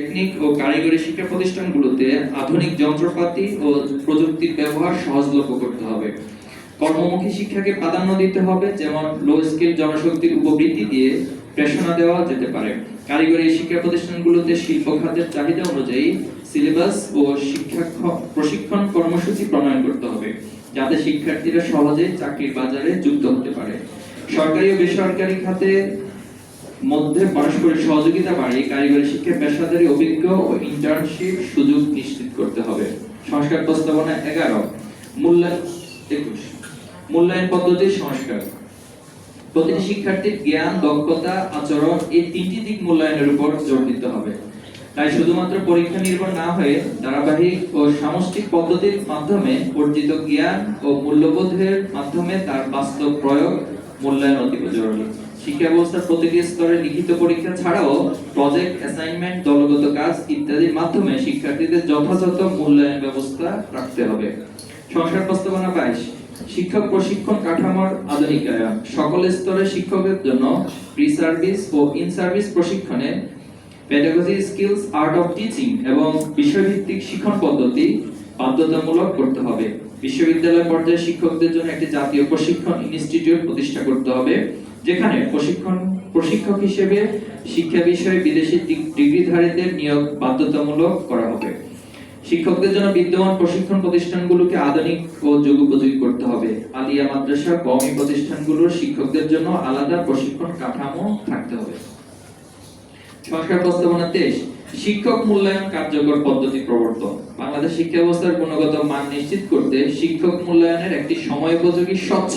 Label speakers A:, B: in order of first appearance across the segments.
A: Technique ও কারিগরি শিক্ষা প্রতিষ্ঠানগুলোতে আধুনিক যন্ত্রপাতি ও প্রযুক্তির ব্যবহার সহজলভ্য করতে হবে। কর্মমুখী শিক্ষাকে প্রাধান্য দিতে হবে, যেমন লো স্কিল জনশক্তির উপবৃত্তি দিয়ে প্রেষণা দেওয়া যেতে পারে। কারিগরি শিক্ষা প্রতিষ্ঠানগুলোতে শিল্প খাতের চাহিদা অনুযায়ী সিলেবাস ও শিক্ষা প্রশিক্ষণ কর্মসূচি প্রণয়ন করতে হবে, যাতে শিক্ষার্থীরা সহজে চাকরির বাজারে যুক্ত হতে পারে। সরকারি ও বেসরকারি খাতে মধ্যে পারস্পরিক সহযোগিতা বাড়িয়ে কারিগরি শিক্ষা পেশাদারী অভিজ্ঞ ও ইন্টার্নশিপ সুযোগ নিশ্চিত করতে হবে। সংস্কার প্রস্তাবনা এগারো। মূল্যায়ন একুশ। মূল্যায়ন পদ্ধতির সংস্কার। প্রতিটি শিক্ষার্থীর জ্ঞান, দক্ষতা, আচরণ এই তিনটি দিক মূল্যায়নের উপর জোর দিতে হবে। তাই শুধুমাত্র পরীক্ষা নির্ভর না হয়ে ধারাবাহিক ও সামষ্টিক পদ্ধতির মাধ্যমে অর্জিত জ্ঞান ও মূল্যবোধের মাধ্যমে তার বাস্তব প্রয়োগ মূল্যায়ন অতীব জরুরি। শিক্ষা ব্যবস্থার প্রতিটি স্তরে লিখিত পরীক্ষা ছাড়াও প্রজেক্ট অ্যাসাইনমেন্ট দলগত কাজ ইত্যাদির মাধ্যমে শিক্ষার্থীদের যথাযথ মূল্যায়ন ব্যবস্থা রাখতে হবে। সংস্কার প্রস্তাবনা বাইশ, শিক্ষক প্রশিক্ষণ কাঠামোর আধুনিকায়ন। সকল স্তরের শিক্ষকের জন্য প্রি সার্ভিস ও ইন সার্ভিস প্রশিক্ষণে pedagogy skills art of teaching এবং বিষয়ভিত্তিক শিক্ষণ পদ্ধতি বাধ্যতামূলক করতে হবে। বিশ্ববিদ্যালয় পর্যায়ে শিক্ষকদের জন্য একটি জাতীয় প্রশিক্ষণ ইনস্টিটিউট প্রতিষ্ঠা করতে হবে। যেখানে প্রশিক্ষণ, প্রশিক্ষক হিসেবে শিক্ষা বিষয়ে বিদেশি ডিগ্রিধারীদের নিয়োগ বাধ্যতামূলক করা হবে। শিক্ষকদের জন্য বিদ্যমান প্রশিক্ষণ প্রতিষ্ঠানগুলোকে আধুনিক ও যুগোপযোগী করতে হবে। আলিয়া মাদ্রাসা কওমি প্রতিষ্ঠানগুলোর শিক্ষকদের জন্য আলাদা প্রশিক্ষণ কাঠামো থাকতে হবে। সংস্কার প্রস্তাবনা তেইশ, শিক্ষক মূল্যায়ন কার্যকর পদ্ধতি প্রবর্তন। বাংলাদেশ শিক্ষা ব্যবস্থার গুণগত মান নিশ্চিত করতে শিক্ষক মূল্যায়নের একটি সময়োপযোগী স্বচ্ছ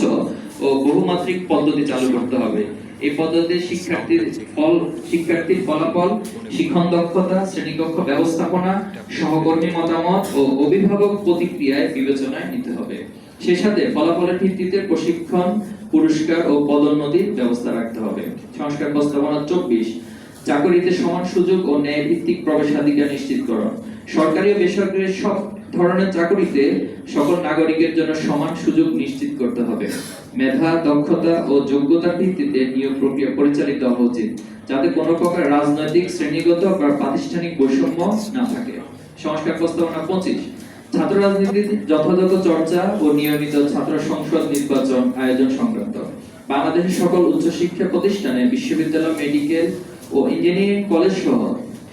A: ও বহুমাত্রিক পদ্ধতি চালু করতে হবে। এই পদ্ধতি শিক্ষার্থীর ফল, শিক্ষার্থীর ফলাফল, শিক্ষণ দক্ষতা, শ্রেণীকক্ষ ব্যবস্থাপনা, সহকর্মী মতামত ও অভিভাবক প্রতিক্রিয়ায় বিবেচনায় নিতে হবে। সেই সাথে ফলাফলের ভিত্তিতে প্রশিক্ষণ, পুরস্কার ও পদোন্নতির ব্যবস্থা রাখতে হবে। সংস্কার প্রস্তাবনা চব্বিশ, চাকরিতে সমান সুযোগ ও ন্যায় ভিত্তিক প্রবেশাধিকার নিশ্চিতকরণ। সরকারি ও বেসরকারি সব ধরনের চাকরিতে সকল নাগরিকের জন্য সমান সুযোগ নিশ্চিত করতে হবে। মেধা, দক্ষতা ও যোগ্যতার ভিত্তিতে নিয়োগ প্রক্রিয়া পরিচালিত হওয়া উচিত, যাতে কোনো প্রকার রাজনৈতিক, শ্রেণীগত বা প্রাতিষ্ঠানিক বৈষম্য না থাকে। সংস্কার প্রস্তাবনা পঁচিশ। ছাত্র রাজনীতির যথাযথ চর্চা ও নিয়মিত ছাত্র সংসদ নির্বাচন আয়োজন সংক্রান্ত। বাংলাদেশের সকল উচ্চশিক্ষা প্রতিষ্ঠানে বিশ্ববিদ্যালয়, মেডিকেল ও ইঞ্জিনিয়ারিং কলেজ সহ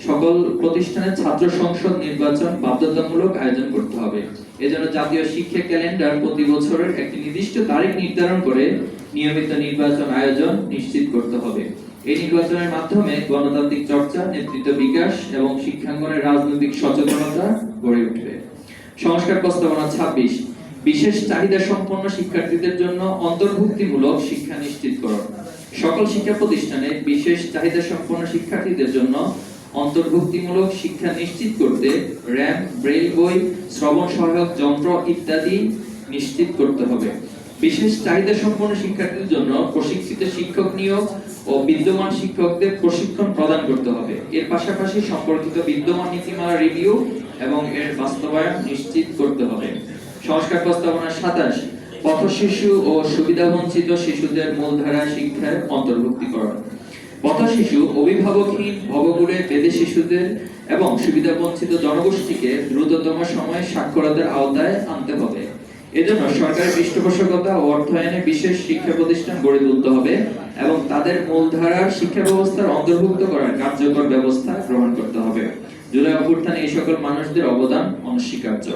A: সকল প্রতিষ্ঠানের ছাত্র সংসদ নির্বাচন বাধ্যতামূলক আয়োজন করতে হবে। এজন্য জাতীয় শিক্ষা ক্যালেন্ডার প্রতি বছরের একটি নির্দিষ্ট তারিখ নির্ধারণ করে নিয়মিত নির্বাচন আয়োজন নিশ্চিত করতে হবে। এই নির্বাচনের মাধ্যমে গণতান্ত্রিক চর্চা, নেতৃত্ব বিকাশ এবং শিক্ষাঙ্গনের রাজনৈতিক সচেতনতা গড়ে উঠবে। সংস্কার প্রস্তাবনা ছাব্বিশ, বিশেষ চাহিদা সম্পন্ন শিক্ষার্থীদের জন্য অন্তর্ভুক্তিমূলক শিক্ষা নিশ্চিত নিশ্চিতকরণ সকল শিক্ষা প্রতিষ্ঠানে বিশেষ চাহিদা সম্পন্ন শিক্ষার্থীদের জন্য অন্তর্ভুক্তিমূলক শিক্ষা নিশ্চিত করতে র্যাম ব্রেল বই, শ্রবণ সহায়ক যন্ত্র ইত্যাদি নিশ্চিত করতে হবে। বিশেষ চাহিদা সম্পন্ন শিক্ষার্থীদের জন্য প্রশিক্ষিত শিক্ষক নিয়োগ ও বিদ্যমান শিক্ষকদের প্রশিক্ষণ প্রদান করতে হবে। এর পাশাপাশি সম্পর্কিত বিদ্যমান নীতিমালা রিভিউ এবং এর বাস্তবায়ন নিশ্চিত করতে হবে। সংস্কার প্রস্তাবনা সাতাশ পথ শিশু ও সুবিধাবঞ্চিত শিশুদের মূলধারা শিক্ষার অন্তর্ভুক্তিকরণ। পথ শিশু অভিভাবকহীন বেদে শিশুদের এবং জনগোষ্ঠীকে দ্রুততম সময়ে সাক্ষরতার আওতায় আনতে হবে। এজন্য সরকারের পৃষ্ঠপোষকতা ও অর্থায়নে বিশেষ শিক্ষা প্রতিষ্ঠান গড়ে তুলতে হবে এবং তাদের মূলধারার শিক্ষা ব্যবস্থার অন্তর্ভুক্ত করার কার্যকর ব্যবস্থা গ্রহণ করতে হবে। জুলাই অভ্যুত্থানে এই সকল মানুষদের অবদান অনস্বীকার্য।